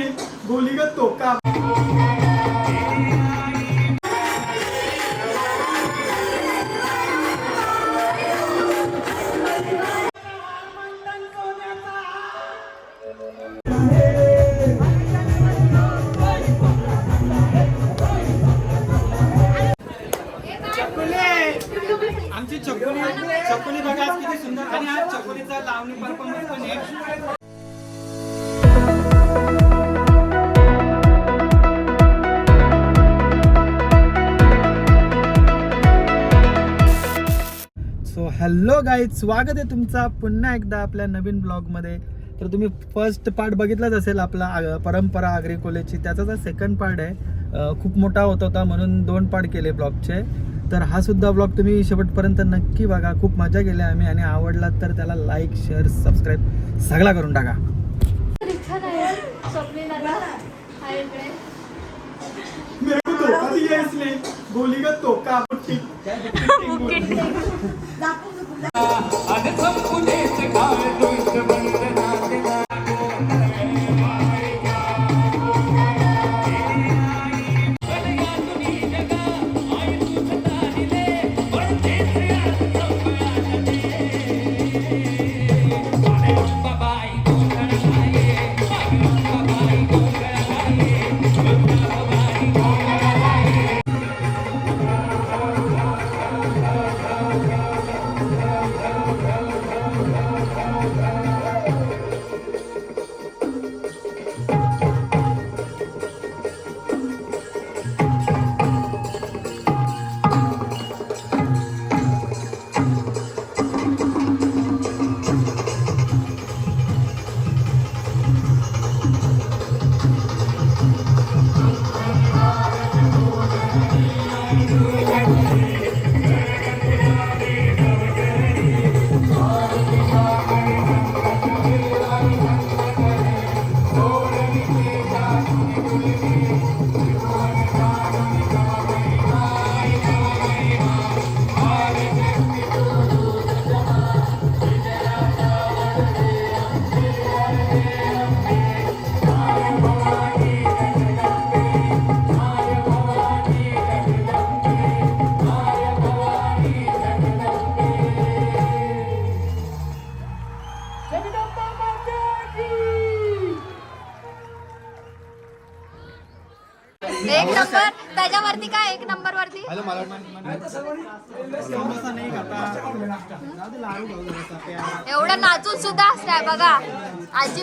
असले गोलीगत तोका स्वागत आहे तुमचा पुन्हा एकदा आपल्या नवीन ब्लॉगमध्ये. तर तुम्ही फर्स्ट पार्ट बघितलाच असेल आपला परंपरा आग्रे कॉलेजची त्याचा जो सेकंड पार्ट आहे. खूप मोठा होत होता म्हणून दोन पार्ट केले ब्लॉगचे. तर हा सुद्धा ब्लॉग तुम्ही शेवटपर्यंत नक्की बघा. खूप मजा केली आम्ही आणि आवडला तर त्याला लाईक शेअर सबस्क्राईब सगळा करून टाका. मेरे को धोखा. इसने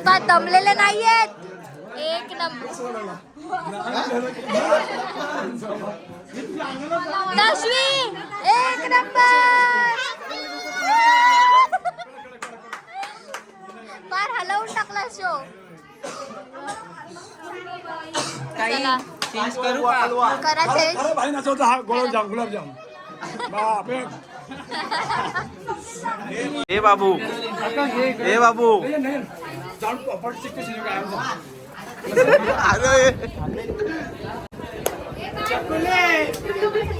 अजिबात दमलेले नाहीयेत. एक नंबर. दशवी एक नंबर. फार हलवून टाकला शो. चला. करा चेंज अरे भाई नसवता हा गुलाबजाम गुलाबजाम बापरे ए बाबू. ए बाबू.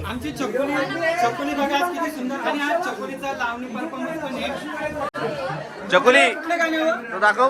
आमची. चकुली. चकुली बघा किती सुंदर. आणि आज चकुलीचा लावणी परफॉर्मन्स पण आहे. चकुली. तो दाखव.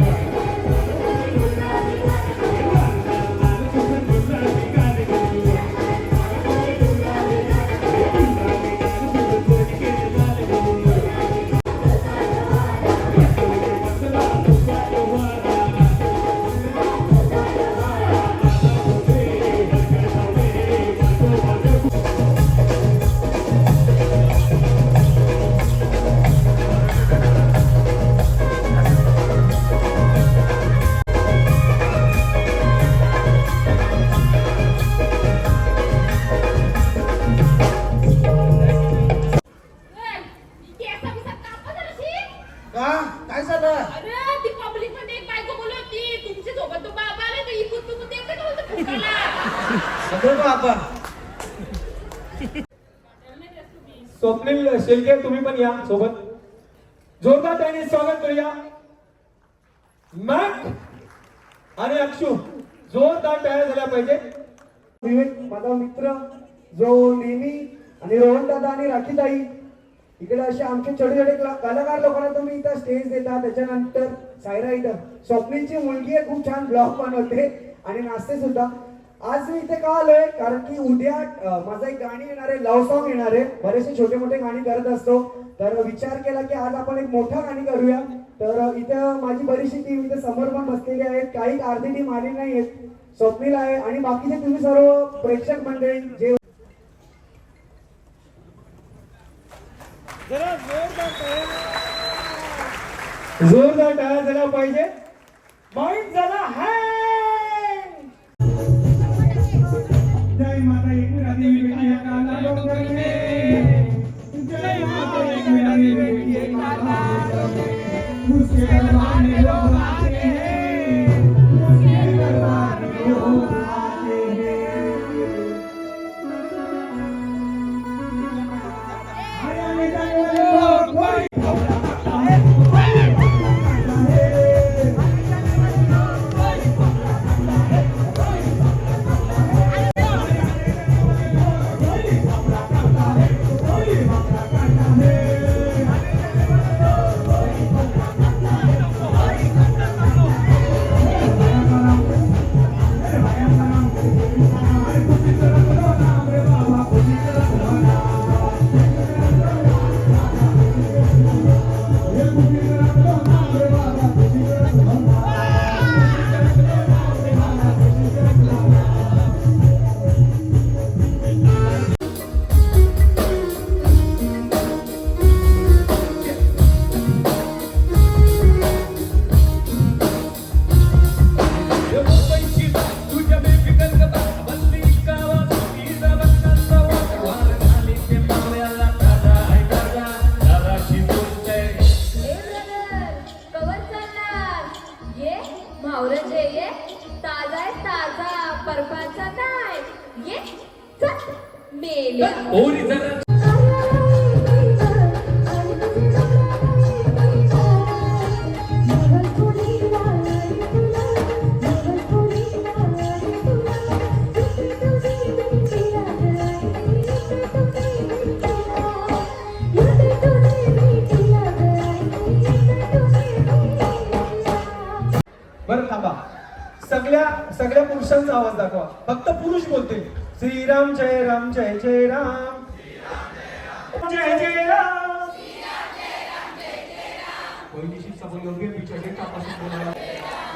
शेलके तुम्ही पण या सोबत. जोरदार त्यांनी स्वागत करूया. मॅक आणि अक्षू जोरदार तयार झाल्या पाहिजे. विवेक माझा मित्र जो नेहमी आणि रोहन दादा आणि राखीताई इकडे असे आमचे छोटे छोटे कलाकार लोकांना तुम्ही इथं स्टेज देता. त्याच्यानंतर सायरा इथं. स्वप्नीची मुलगी आहे खूप छान ब्लॉग बनवते. आणि नाचते सुद्धा. आज मी इथे का आलोय? कारण की उद्या माझं एक गाणी येणार आहे लव्ह सॉन्ग येणार आहे. बरेचसे छोटे मोठे गाणी करत असतो. तर विचार केला की आज आपण एक मोठा गाणी करूया. तर इथं माझी बरीचशी टीम इथे समोर पण बसलेली आहेत. काही अर्धी टीम आली नाही आहेत. स्वप्नील आहे आणि बाकीचे तुम्ही सर्व प्रेक्षक मंडळी जे जोरदार तयार झाल्या पाहिजे. माइंड झाला hang matay ko na TV पुरुषांचा आवाज दाखवा. फक्त पुरुष बोलतील श्रीराम जय राम जय जय राम. जय जय राम. बहिणीशी समोर योग्य बिचारे कापासून बोलायला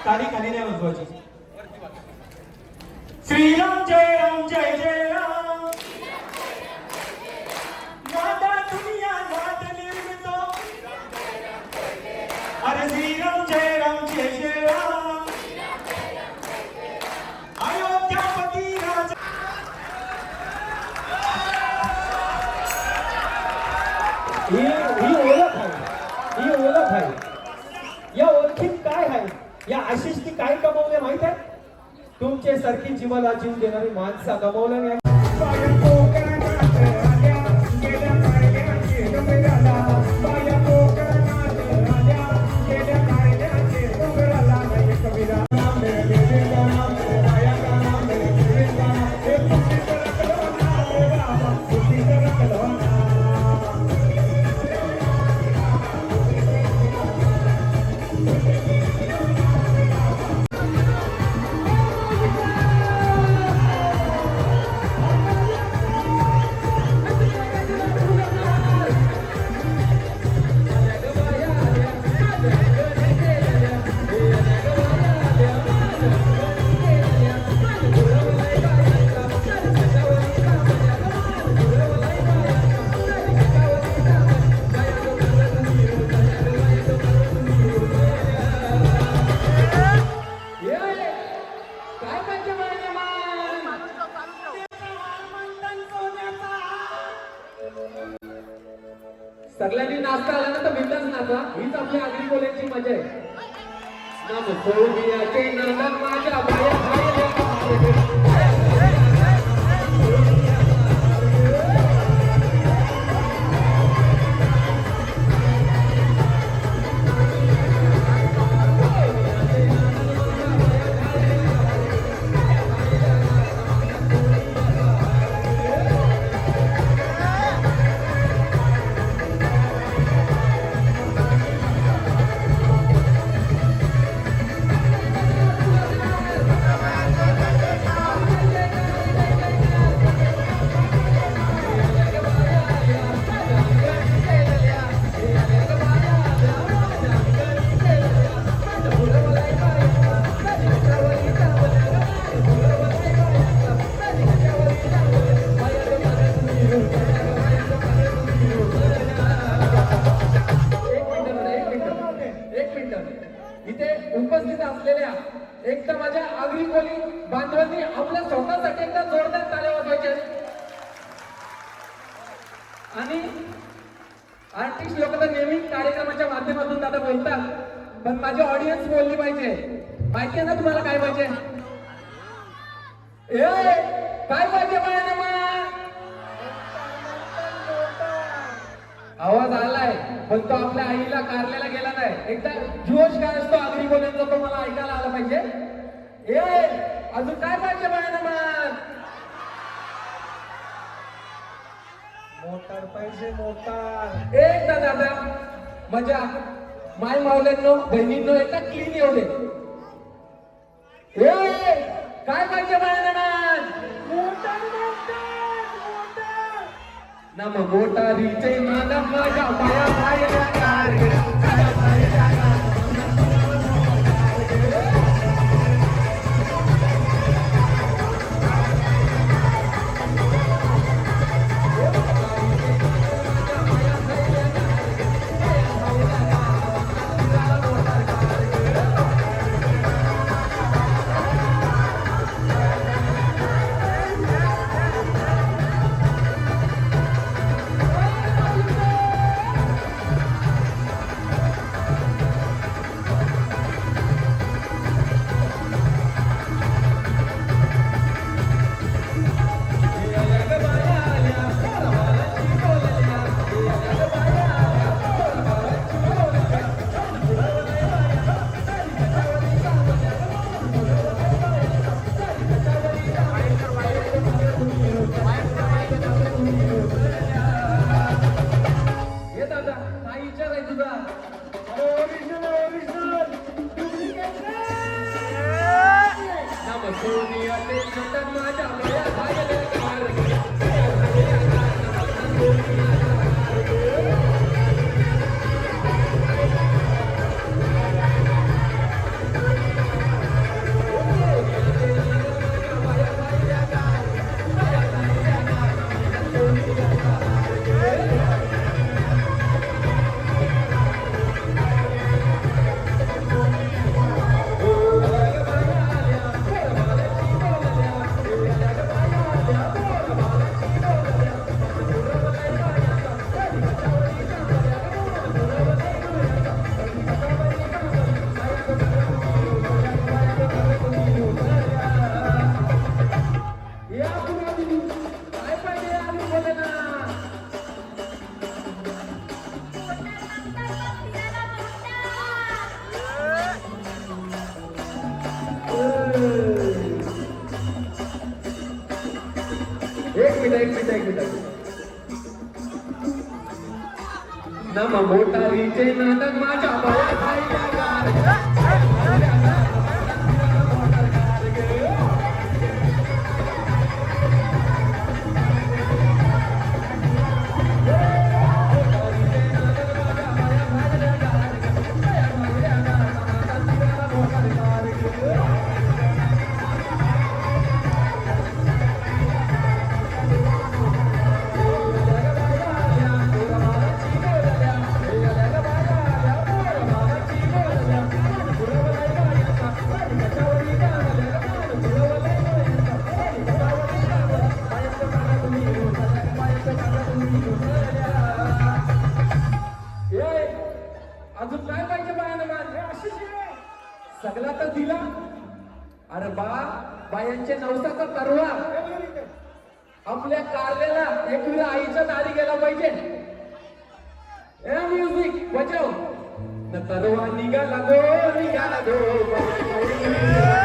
तारी खाली नाही वाजवायची श्रीराम जय राम जय जय राम नादा दुनिया नाद निर्मितो अरे श्रीराम जय राम जय जय राम अयोध्यापती राजा ही ही ओळख आहे. ही ओळख आहे. या ओळखीत काय आहे? या आशिषनी काय कमावले माहीत आहे? तुमचे सारखी जीवाला जीव देणारी माणसा कमावलं नाही. इथे उपस्थित असलेल्या एक तर माझ्या आगरी खोली बांधवांनी आपल्या स्वतःसाठी एकदा जोरदार ताले वाजवायचे आणि आर्टिस्ट लोक तर नेहमी कार्यक्रमाच्या माध्यमातून दादा बोलतात पण माझी ऑडियन्स बोलली पाहिजे. माहिती आहे ना तुम्हाला काय पाहिजे? काय पाहिजे आवाज आलाय पण तो आपल्या आईला कारलेला गेला नाही. एकदा जोश काय असतो आगरी बोलायचा तो मला ऐकायला आला पाहिजे. ए अजून काय पाहिजे बाळांना मोटार पाहिजे मोटार. एकदा दादा माझ्या माय मावल्यांनो बहिणींनो एकदा क्लीन येऊ दे. ए काय पाहिजे बाळांना मोटार मोटार. मोटारीचे नादा माझ्या पाया पायऱ्या कार हे एक मिनिट एक मिनिट एक मिनिट. नम मोटारीचे नाटक माझ्या पाया अजून काय पाहिजे अशी सगळा तर दिला. अरे बा बायांचे नवसाचा तरवा आपल्या कारल्याला एक वेळा आईच्या दारी गेला पाहिजे. ए म्युझिक बजाव न तरवा निघाला गो निघाला गो.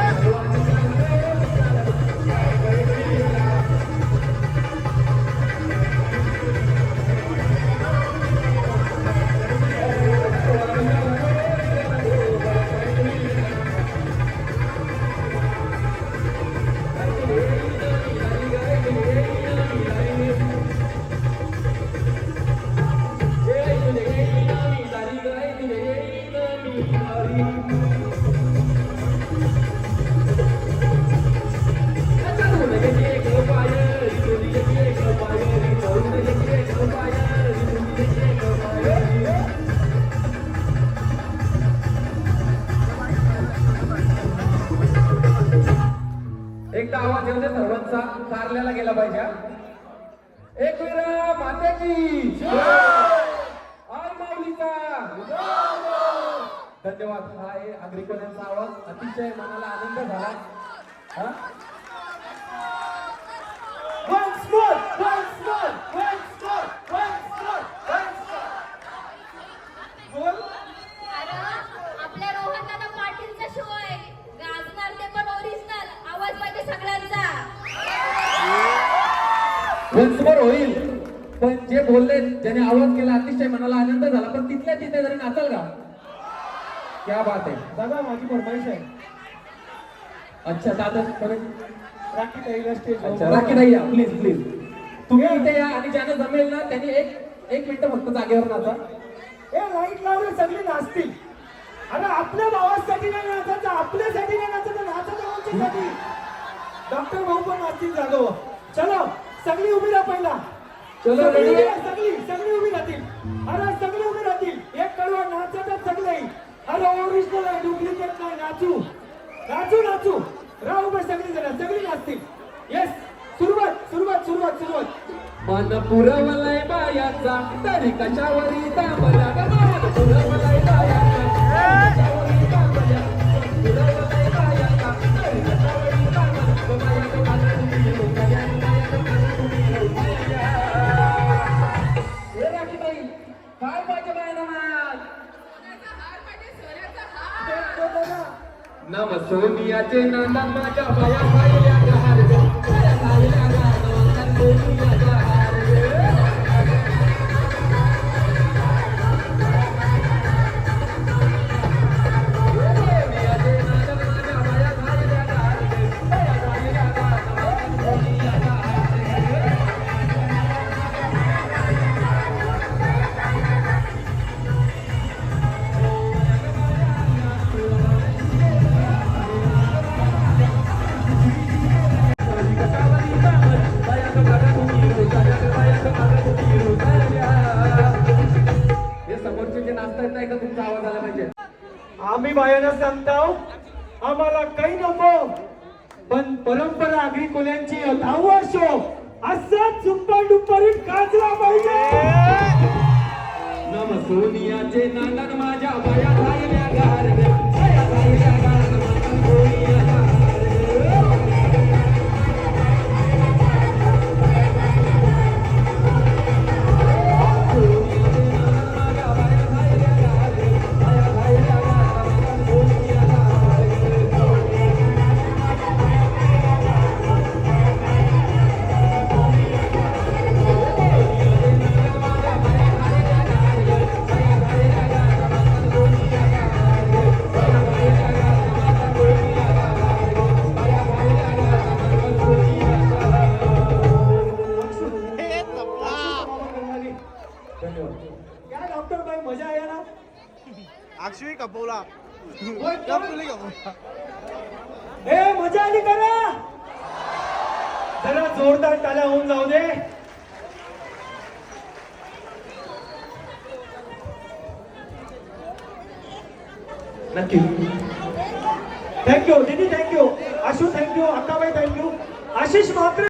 वंसभर होईल. पण जे बोलले ज्याने आवाज केला अतिशय मनाला आनंद झाला. पण तिथल्या तिथे जरी नाचाल का? क्या बात आहे. दादा माझी फरमाईश आहे. अच्छा दादा राखी ताईला स्टेज अच्छा राखी या प्लीज प्लीज तुम्ही इथे या आणि ज्यानं जमेल ना त्यांनी एक एक मिनिट फक्त जागेवर नाचा. ए लाइट लावले सगळे नाचतील. अरे आपल्या भावासाठी नाही नाचायचं आपल्यासाठी नाही नाचायचं नाचायचं डॉक्टर भाऊ पण नाचतील जागो चलो. सगळी उभी राहा पहिला. चलो? राहा, सगळी सगळी उभी राहतील. अरे सगळी उभी राहतील. एक कडवा नाचतच सगळे. अरे ओरिजिनल आहे डुप्लिकेट नाही नाचू. नाचू नाचू. राहू उभे सगळी जण सगळी नाचतील. येस सुरुवात सुरुवात सुरुवात सुरुवात. मन पुरवलाय बायाचा तरी कशावरी तांबल्या ग काय पाहिजे बायांना सोनियाचे नांदा माझ्या बाया पाहिल्या बाया हार मजा आली करा. जरा जोरदार टाल्या होऊन जाऊ दे. नक्की थँक्यू दीदी thank you Ashu thank you Akkabai thank you Ashish मात्र